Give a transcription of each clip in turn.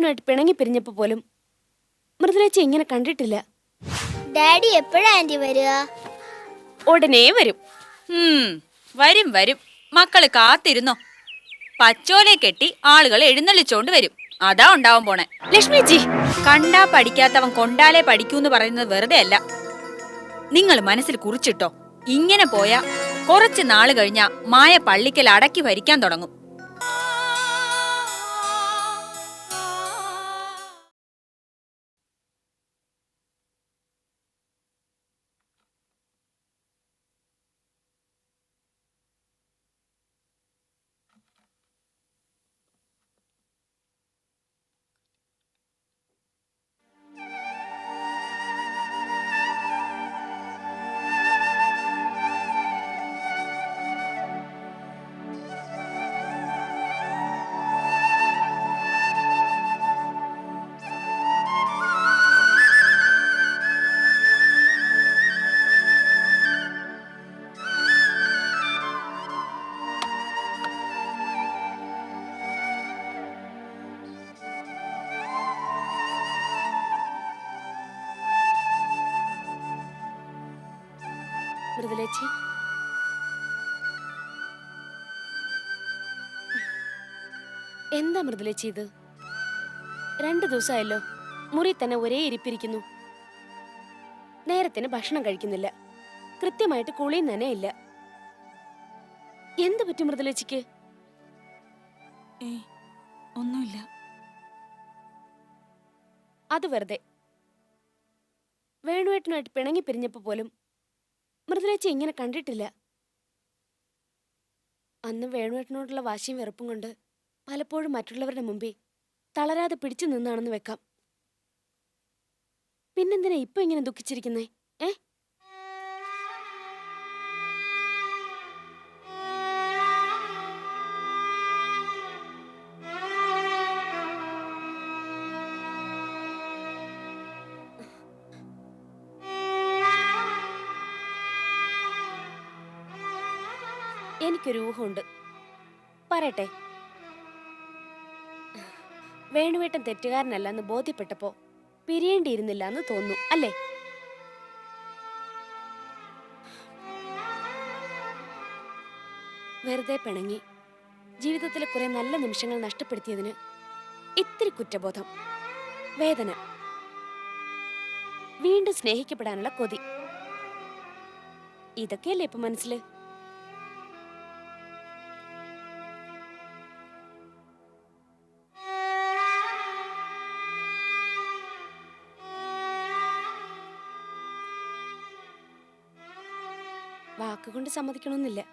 വേണുവേട്ടനുമായിട്ട് പിണങ്ങി പിരിഞ്ഞപ്പോ പോലും മൃദുലേച്ചി ഇങ്ങനെ കണ്ടിട്ടില്ല. ഡാഡി എപ്പോഴാ ആന്റി വരിക? ഉടനെ വരും. ഉം, വരും വരും. മക്കൾ കാത്തിരുന്നോ? പച്ചോലെ കെട്ടി ആളുകൾ എഴുന്നള്ളിച്ചോണ്ട് വരും. അതാ ഉണ്ടാവാൻ പോണെ. ലക്ഷ്മിജി! കണ്ടാ പഠിക്കാത്തവൻ കൊണ്ടാലേ പഠിക്കൂന്ന് പറയുന്നത് വെറുതെ അല്ല. നിങ്ങൾ മനസ്സിൽ കുറിച്ചിട്ടോ? ഇങ്ങനെ പോയാ കുറച്ച് നാൾ കഴിഞ്ഞാ മായ പള്ളിക്കൽ അടക്കി ഭരിക്കാൻ തുടങ്ങും. മൃദുലേച്ചി എന്താ മൃദുലേച്ചി ഇത്? രണ്ടു ദിവസമായല്ലോ മുറി തന്നെ ഒരേ ഇരിപ്പിരിക്കുന്നു. നേരത്തിന് ഭക്ഷണം കഴിക്കുന്നില്ല കൃത്യമായിട്ട് കുളിയും തന്നെ ഇല്ല. എന്ത് പറ്റും മൃദുലേച്ചിക്ക്? ഒന്നുമില്ല. അത് വെറുതെ. വേണുവേട്ടനുമായിട്ട് പിണങ്ങി പിരിഞ്ഞപ്പോ പോലും മൃദുലേച്ചി ഇങ്ങനെ കണ്ടിട്ടില്ല. അന്ന് വേണുവേട്ടനോടുള്ള വാശിയും വെറുപ്പും കൊണ്ട് പലപ്പോഴും മറ്റുള്ളവരുടെ മുമ്പിൽ തളരാതെ പിടിച്ചു നിന്നാണെന്ന് വെക്കാം. പിന്നെന്തിനാ ഇപ്പൊ ഇങ്ങനെ ദുഃഖിച്ചിരിക്കുന്നേ? എനിക്കൊരു ഊഹമുണ്ട് പറയട്ടെ. വേണുവേട്ടൻ തെറ്റുകാരനല്ലെന്ന് ബോധ്യപ്പെട്ടപ്പോ പിരിയേണ്ടിയിരുന്നില്ല എന്ന് തോന്നുന്നു അല്ലേ? വെറുതെ പിണങ്ങി ജീവിതത്തിലെ കുറെ നല്ല നിമിഷങ്ങൾ നഷ്ടപ്പെടുത്തിയതിന് ഇത്തിരി കുറ്റബോധം വേദന വീണ്ടും സ്നേഹിക്കപ്പെടാനുള്ള കൊതി. ഇതൊക്കെയല്ലേ ഇപ്പൊ മനസ്സിൽ? വാക്കുകൊണ്ട് സമ്മതിക്കണമെന്നില്ല.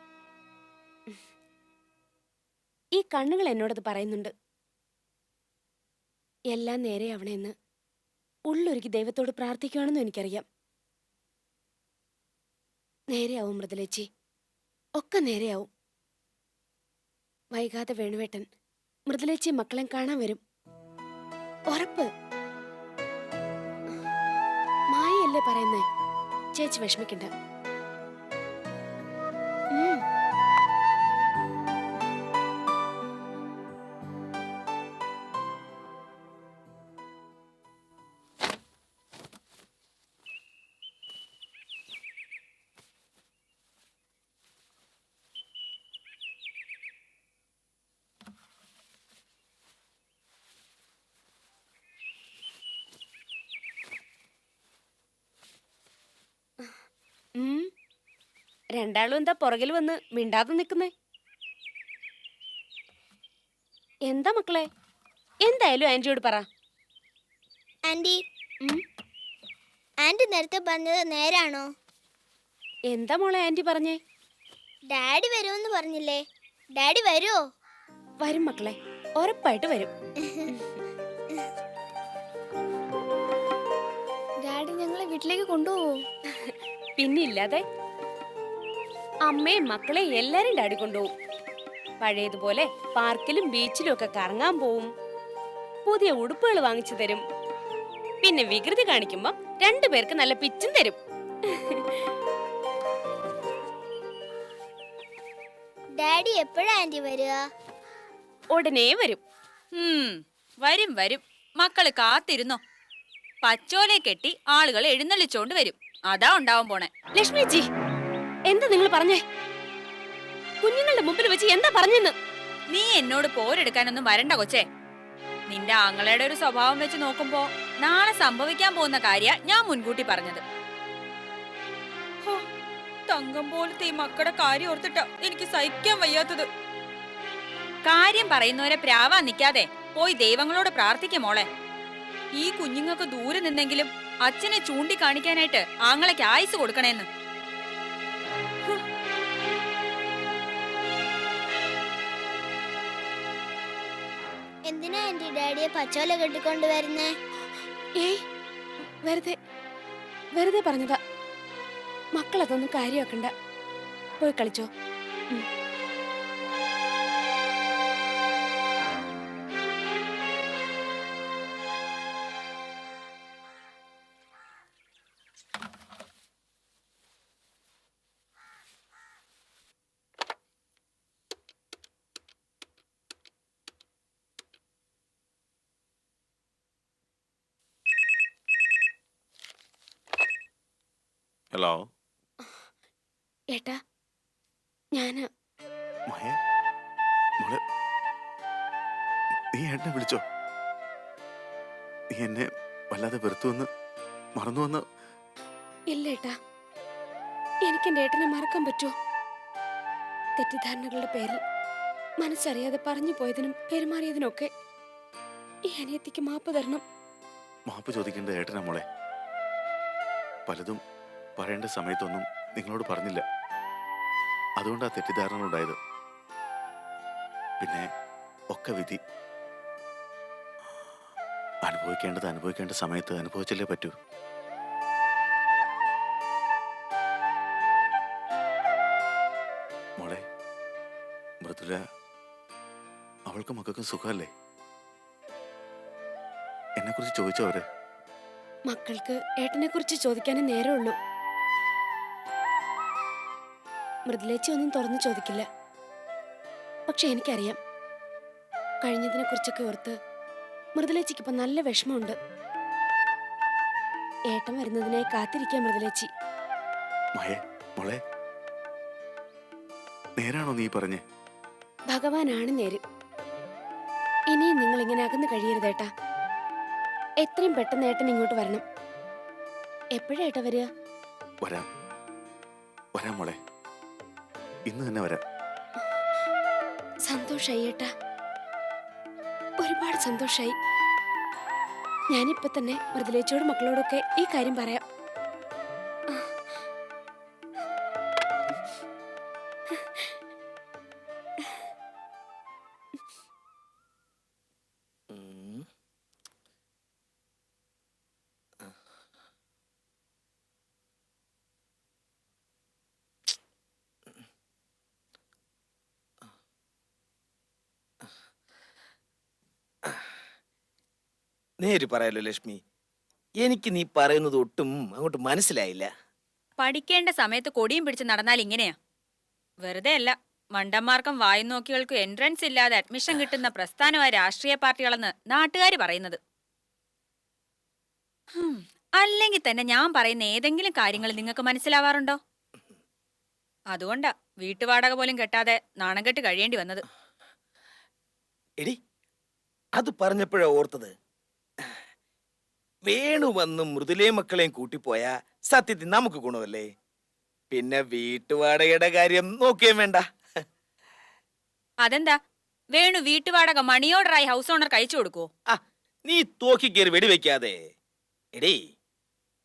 ഈ കണ്ണുകൾ എന്നോടത് പറയുന്നുണ്ട്. എല്ലാം നേരെയാവണമെന്ന് ഉള്ളൊരുക്കി ദൈവത്തോട് പ്രാർത്ഥിക്കുകയാണെന്നും എനിക്കറിയാം. നേരെയാവും മൃദലേച്ചി. ഒക്കെ നേരെയാവും. വൈകാതെ വേണുവേട്ടൻ മൃദലേച്ചി മക്കളെ കാണാൻ വരും. ഉറപ്പ്. മായയല്ലേ പറയുന്നേ? ചേച്ചി വിഷമിക്കണ്ട. രണ്ടാളും എന്താ പുറകിൽ വന്ന് മിണ്ടാതെ നിൽക്കുന്നേ? എന്താ മക്കളെ? എന്തായാലും ആന്റിയോട് പറ. ആന്റി. ആന്റി നേരത്തെ പറഞ്ഞത് നേരാണോ? എന്താ മോളെ ആന്റി പറഞ്ഞേ? ഡാഡി വരുമെന്ന് പറഞ്ഞില്ലേ? ഡാഡി വരുമോ വരും മക്കളെ. ഉറപ്പായിട്ട് വരും. ഡാഡി ഞങ്ങളെ വീട്ടിലേക്ക് കൊണ്ടുപോകോ പിന്നില്ലാതെ അമ്മയും മക്കളെ എല്ലാരും ഡാഡി കൊണ്ടുപോകും. പഴയതുപോലെ പാർക്കിലും ബീച്ചിലും ഒക്കെ കറങ്ങാൻ പോവും. പുതിയ ഉടുപ്പുകൾ വാങ്ങിച്ചു തരും. പിന്നെ വികൃതി കാണിക്കുമ്പോ രണ്ടുപേർക്ക് നല്ല പിച്ചും തരും. ഡാഡി എപ്പോഴാ ആന്റി വരിക? ഉടനെ വരും. ഉം, വരും വരും. മക്കൾ കാത്തിരുന്നോ? പച്ചോലെ കെട്ടി ആളുകൾ എഴുന്നള്ളിച്ചോണ്ട് വരും. അതാ ഉണ്ടാവാൻ പോണേ. ലക്ഷ്മി ജി എന്താ നിങ്ങൾ പറഞ്ഞേ? കുഞ്ഞുങ്ങളുടെ മുമ്പിൽ വെച്ച് എന്താ പറഞ്ഞെന്ന്? നീ എന്നോട് പോരെടുക്കാനൊന്നും വരണ്ട കൊച്ചേ. നിന്റെ ആങ്ങളയുടെ ഒരു സ്വഭാവം വെച്ച് നോക്കുമ്പോ നാളെ സംഭവിക്കാൻ പോകുന്ന കാര്യ ഞാൻ മുൻകൂട്ടി പറഞ്ഞത്. തങ്കം പോലത്തെ ഈ മക്കളുടെ കാര്യം ഓർത്തിട്ടാ എനിക്ക് സഹിക്കാൻ വയ്യാത്തത്. കാര്യം പറയുന്നവരെ പ്രാവാൻ നിൽക്കാതെ പോയി ദൈവങ്ങളോട് പ്രാർത്ഥിക്കും മോളെ. ഈ കുഞ്ഞുങ്ങൾക്ക് ദൂരെ നിന്നെങ്കിലും അച്ഛനെ ചൂണ്ടിക്കാണിക്കാനായിട്ട് ആങ്ങളയ്ക്ക് ആയുസ് കൊടുക്കണേന്ന്. എന്തിനാ എന്റെ ഡാഡിയെ പച്ചോല കെട്ടിക്കൊണ്ട് വരുന്നേ? ഏയ് വെറുതെ വെറുതെ പറഞ്ഞതാ. മക്കളതൊന്നും കാര്യമാക്കണ്ട. പോയി കളിച്ചോ. ഹലോ? ഏട്ടാ ഞാൻ മോളെ നീ ഏട്ടനെ വിളിച്ചോ? നീ എന്നെ വല്ലാതെ വെറുത്തുവെന്ന് മറന്നുവെന്ന് ഇല്ല ഏട്ടാ എനിക്ക് എന്റെ ഏട്ടനെ മറക്കാൻ പറ്റുമോ? തെറ്റിദ്ധാരണകളുടെ പേരിൽ മനസ്സറിയാതെ പറഞ്ഞു പോയതിനും പെരുമാറിയതിനൊക്കെ ഈ അനിയത്തിക്ക് മാപ്പ് തരണം. മാപ്പ് ചോദിക്കേണ്ട ഏട്ടനാ മോളെ. പലതും പറയേണ്ട സമയത്തൊന്നും നിങ്ങളോട് പറഞ്ഞില്ല. അതുകൊണ്ടാ തെറ്റിദ്ധാരണ ഉണ്ടായത്. പിന്നെ ഒക്കെ വിധി. അനുഭവിക്കേണ്ടത് അനുഭവിക്കേണ്ട സമയത്ത് അനുഭവിച്ചല്ലേ പറ്റൂ. മോളെ മൃദുല അവൾക്ക് മക്കൾക്കും സുഖമല്ലേ? എന്നെ കുറിച്ച് ചോദിച്ചോ അവർ? മക്കൾക്ക് ഏട്ടനെ കുറിച്ച് ചോദിക്കാനേ നേരമുള്ളൂ. മൃദുലേച്ചി ഒന്നും തുറന്നു ചോദിക്കില്ല. പക്ഷെ എനിക്കറിയാം. കഴിഞ്ഞതിനെ കുറിച്ചൊക്കെ ഓർത്ത് മൃദുലേച്ചിക്ക് ഇപ്പൊ നല്ല വിഷമമുണ്ട്. ഏട്ടൻ വരുന്നതിനായി കാത്തിരിക്കാൻ മൃദുലേച്ചി. മോളെ. നേരാണോ നീ പറഞ്ഞേ? ഭഗവാനാണ് നേര്. ഇനിയും നിങ്ങൾ ഇങ്ങനെ അകന്ന് കഴിയരുതേട്ടാ എത്രയും പെട്ടെന്ന് ഏട്ടൻ ഇങ്ങോട്ട് വരണം. എപ്പോഴേട്ടാ വരിക? വരാം. വരാം മോളെ. ഇന്ന് തന്നെ വരാം. സന്തോഷായി ഏട്ടാ. ഒരുപാട് സന്തോഷായി. ഞാനിപ്പോ തന്നെ മൃദുലേച്ചയോടും മക്കളോടൊക്കെ ഈ കാര്യം പറയാം. നേര് പറയാലോ ലക്ഷ്മി. എനിക്ക് നീ പറയുന്നത് ഒട്ടും അങ്ങോട്ട് മനസ്സിലായില്ല. പഠിക്കേണ്ട സമയത്ത് കൊടിയും പിടിച്ച് നടന്നാൽ ഇങ്ങനെയാ? വെറുതെ അല്ല മണ്ടന്മാർക്കും വായും നോക്കികൾക്കും എൻട്രൻസ് ഇല്ലാതെ അഡ്മിഷൻ കിട്ടുന്ന പ്രസ്ഥാനമായ രാഷ്ട്രീയ പാർട്ടികളെന്ന് നാട്ടുകാർ പറയുന്നത്. ഹും, അല്ലെങ്കിൽ തന്നെ ഞാൻ പറയുന്ന ഏതെങ്കിലും കാര്യങ്ങൾ നിങ്ങൾക്ക് മനസ്സിലാവാറുണ്ടോ? അതുകൊണ്ടാ വീട്ടുവാടക പോലും കെട്ടാതെ നാണം കെട്ട് കഴിയേണ്ടി വന്നത്. എടി അത് പറഞ്ഞപ്പോഴാ ഓർത്തത്. വേണു വന്ന് മൃദുലേ മക്കളെയും കൂട്ടിപ്പോയാ സത്യത്തിൽ നമുക്ക് ഗുണമല്ലേ? പിന്നെ വീട്ടുവാടകയുടെ കാര്യം നോക്കിയേ വേണ്ട. അതെന്താ? വേണു വീട്ടുവാടക മണി ഓർഡറായി ഹൗസ് ഓണർ കഴിച്ചു കൊടുക്കുവോ? ആ നീ തോക്കി കയറി വെടിവെക്കാതെ എടേ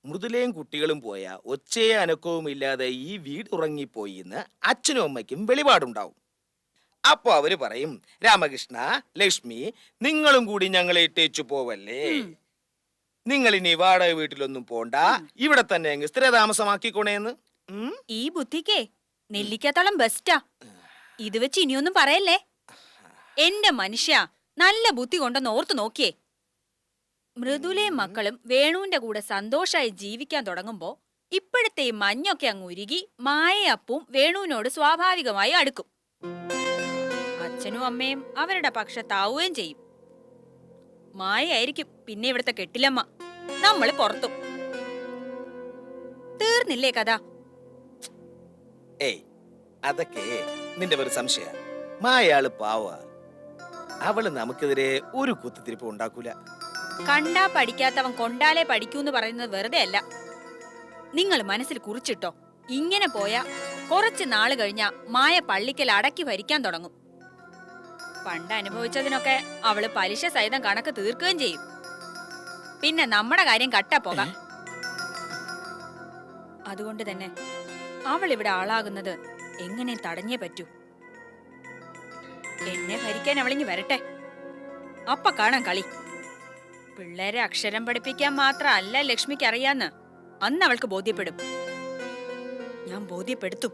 മൃദുലയും കുട്ടികളും പോയ ഒച്ചയെ അനക്കവും ഇല്ലാതെ ഈ വീട് ഉറങ്ങിപ്പോയി എന്ന് അച്ഛനും അമ്മയ്ക്കും വെളിപാടുണ്ടാവും. അപ്പൊ അവർ പറയും രാമകൃഷ്ണ ലക്ഷ്മി നിങ്ങളും കൂടി ഞങ്ങളെ ഇട്ടേച്ചു പോവല്ലേ? നിങ്ങൾ ഇനി വാടക വീട്ടിലൊന്നും പോണ്ട. ഇവിടെ തന്നെ അങ്ങ് സ്ഥിരതാമസമാക്കിക്കോണേന്ന്? ഈ ബുദ്ധിക്കേ നെല്ലിക്കാത്തോളം ബെസ്റ്റാ. ഇത് വെച്ച് ഇനിയൊന്നും പറയല്ലേ? എന്റെ മനുഷ്യ നല്ല ബുദ്ധി കൊണ്ടെന്ന് ഓർത്തു നോക്കിയേ. മൃദുലയും മക്കളും വേണുവിന്റെ കൂടെ സന്തോഷായി ജീവിക്കാൻ തുടങ്ങുമ്പോ ഇപ്പോഴത്തെ ഈ മഞ്ഞൊക്കെ അങ്ങ് ഉരുകി മായയപ്പും വേണുവിനോട് സ്വാഭാവികമായി അടുക്കും. അച്ഛനും അമ്മയും അവരുടെ പക്ഷത്താവുകയും ചെയ്യും. മായായിരിക്കും പിന്നെ ഇവിടുത്തെ കെട്ടിലമ്മ. നമ്മൾ പുറത്തും. തീർന്നില്ലേ കഥ? ഏയ് അതൊക്കെ നിന്റെ ഒരു സംശയ. മായയാൾ പാവ. അവൾ നമുക്കെതിരെ ഒരു കുത്തിത്തിരിപ്പ് ഉണ്ടാക്കൂല. കണ്ടാ പഠിക്കാത്തവൻ കൊണ്ടാലേ പഠിക്കൂന്ന് പറയുന്നത് വെറുതെ അല്ല. നിങ്ങൾ മനസ്സിൽ കുറിച്ചിട്ടോ? ഇങ്ങനെ പോയാ കുറച്ച് നാൾ കഴിഞ്ഞാ മായ പള്ളിക്കൽ അടക്കി ഭരിക്കാൻ തുടങ്ങും. പണ്ട് അനുഭവിച്ചതിനൊക്കെ അവൾ പലിശ സഹിതം കണക്ക് തീർക്കുകയും ചെയ്യും. പിന്നെ നമ്മുടെ കാര്യം കട്ടാ പോകാം. അതുകൊണ്ട് തന്നെ അവൾ ഇവിടെ ആളാകുന്നത് എങ്ങനെ തടഞ്ഞേ പറ്റൂ? എന്നെ ഭരിക്കാൻ അവളിങ്ങി വരട്ടെ. അപ്പ കാണാം കളി. പിള്ളേരെ അക്ഷരം പഠിപ്പിക്കാൻ മാത്രമല്ല ലക്ഷ്മിക്ക് അറിയാന്ന് അന്ന് അവൾക്ക് ബോധ്യപ്പെടും. ഞാൻ ബോധ്യപ്പെടുത്തും.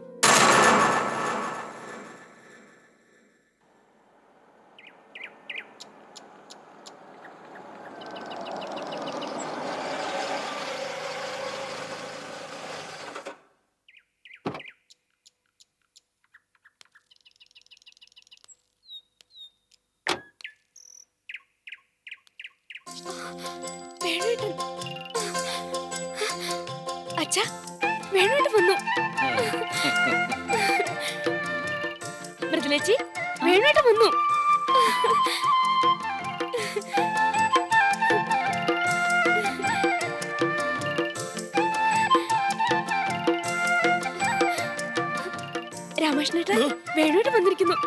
മൃദുലേച്ചി വേണുവേട്ടൻ വന്നു. രാമകൃഷ്ണേട്ട വേണോട്ട് വന്നിരിക്കുന്നു.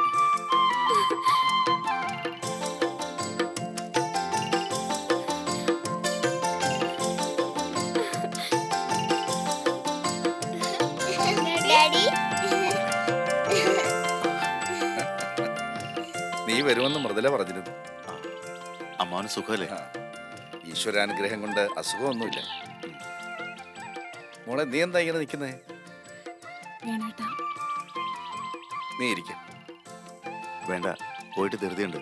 നീ വരുമെന്ന് മൃദുല പറഞ്ഞിരുന്നു. അമ്മാവന് സുഖമല്ലേ? ആ. ഈശ്വരാനുഗ്രഹം കൊണ്ട് അസുഖമൊന്നുമില്ല. മോളെ നീ എന്താ ഇങ്ങനെ നിൽക്കുന്നേ? നീ ഇരിക്കും. വേണ്ട പോയിട്ട് ധൃതിയുണ്ട്.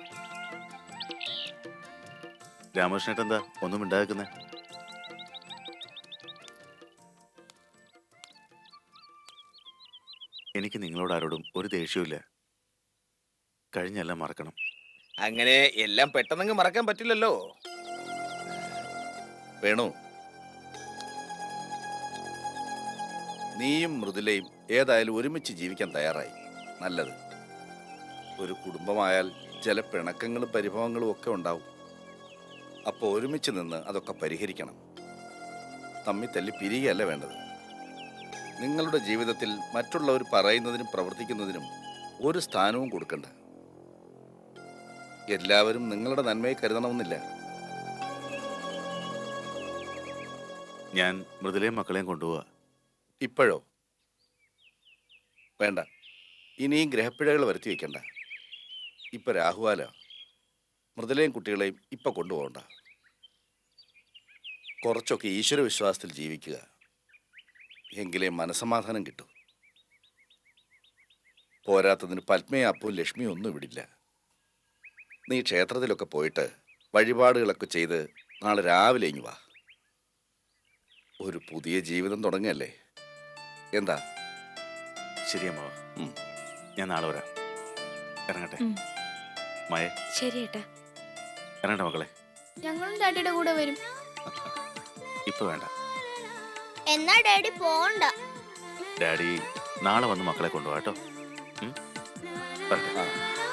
രാമകൃഷ്ണേട്ടൻ എന്താ ഒന്നും ഉണ്ടാക്കുന്നേ എനിക്ക് നിങ്ങളോട് ആരോടും ഒരു ദേഷ്യമില്ല കഴിഞ്ഞെല്ലാം മറക്കണം. അങ്ങനെ എല്ലാം പെട്ടെന്നങ്ങ് മറക്കാൻ പറ്റില്ലല്ലോ. വേണു. നീയും മൃദുലയും ഏതായാലും ഒരുമിച്ച് ജീവിക്കാൻ തയ്യാറായി. നല്ലത്. ഒരു കുടുംബമായാൽ ചില പിണക്കങ്ങളും പരിഭവങ്ങളും ഒക്കെ ഉണ്ടാവും. അപ്പോൾ ഒരുമിച്ച് നിന്ന് അതൊക്കെ പരിഹരിക്കണം. തമ്മി തല്ലി പിരികയല്ല വേണ്ടത്. നിങ്ങളുടെ ജീവിതത്തിൽ മറ്റുള്ളവർ പറയുന്നതിനും പ്രവർത്തിക്കുന്നതിനും ഒരു സ്ഥാനവും കൊടുക്കണ്ട. എല്ലാവരും നിങ്ങളുടെ നന്മയെ കരുതണമെന്നില്ല. ഞാൻ മൃദുലയും മക്കളെയും കൊണ്ടുപോവാ. ഇപ്പോഴോ? വേണ്ട. ഇനിയും ഗ്രഹപ്പിഴകൾ വരുത്തി വെക്കണ്ട. ഇപ്പൊ രാഹുവാല? മൃദുലയും കുട്ടികളെയും ഇപ്പൊ കൊണ്ടുപോകണ്ട. കുറച്ചൊക്കെ ഈശ്വര വിശ്വാസത്തിൽ ജീവിക്കുക. എങ്കിലേ മനസമാധാനം കിട്ടൂ. പോരാത്തതിന് പത്മയും അപ്പവും ലക്ഷ്മിയും ഒന്നും വിടില്ല നീ ക്ഷേത്രത്തിലൊക്കെ പോയിട്ട് വഴിപാടുകളൊക്കെ ചെയ്ത് നാളെ രാവിലെ ഇങ്ങ് വാ. ഒരു പുതിയ ജീവിതം തുടങ്ങിയല്ലേ എന്താ? ശരിയമ്മ ഞാൻ നാളെ വരാം. ഇറങ്ങട്ടെ. മയ. ശരി ഏട്ടാ. ഇറങ്ങട്ടെ മക്കളെ. ഞങ്ങളും ഡാഡിയുടെ കൂടെ വരും. ഇപ്പൊ വേണ്ട. എന്നാ ഡാഡി പോണ്ട. ഡാഡി നാളെ വന്ന് മക്കളെ കൊണ്ടുപോകാം കേട്ടോ. വരട്ടെ.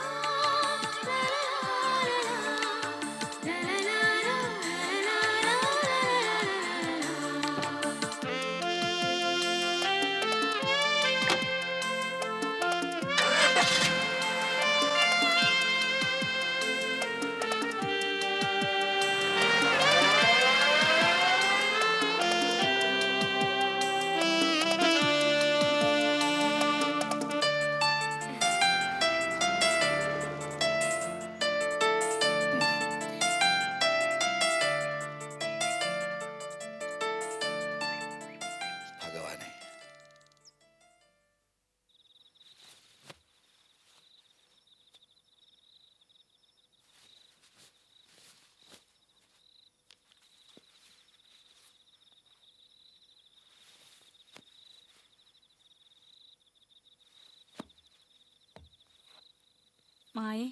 മായേ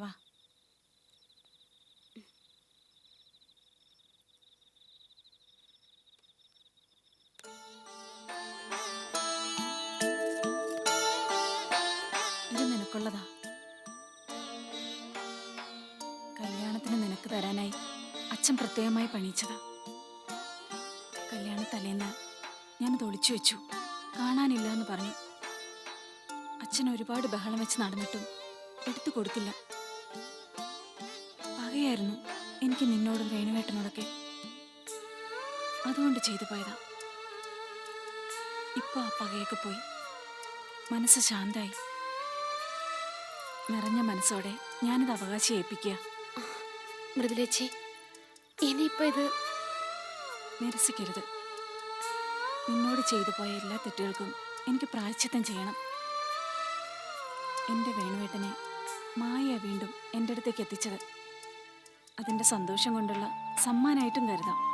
വാ. കല്യാണത്തിന് നിനക്ക് തരാനായി അച്ഛൻ പ്രത്യേകമായി പണിയിച്ചതാ. കല്യാണ തലേന്ന് ഞാനത് ഒളിച്ചു വെച്ചു. കാണാനില്ല എന്ന് പറഞ്ഞു. അച്ഛൻ ഒരുപാട് ബഹളം വെച്ച് നടന്നിട്ടും എടുത്തു കൊടുത്തില്ല. പകയായിരുന്നു എനിക്ക് നിന്നോടും വേണുവേട്ടനോടൊക്കെ. അതുകൊണ്ട് ചെയ്തു പോയതാ. ഇപ്പൊ ആ പകയൊക്കെ പോയി. മനസ്സ് ശാന്തായി. നിറഞ്ഞ മനസ്സോടെ ഞാനിത് അവകാശി ഏൽപ്പിക്കുക. മൃദുലേച്ചി ഇനിയിപ്പോ ഇത് നിരസിക്കരുത്. നിന്നോട് ചെയ്തു പോയ എല്ലാ തെറ്റുകൾക്കും എനിക്ക് പ്രായച്ചിത്തം ചെയ്യണം. എന്റെ വേണുവേട്ടനെ മായ വീണ്ടും എന്റെ അടുത്തേക്ക് എത്തിച്ചത്. അതിന്റെ സന്തോഷം കൊണ്ടുള്ള സമ്മാനമായിട്ടും കരുതാം.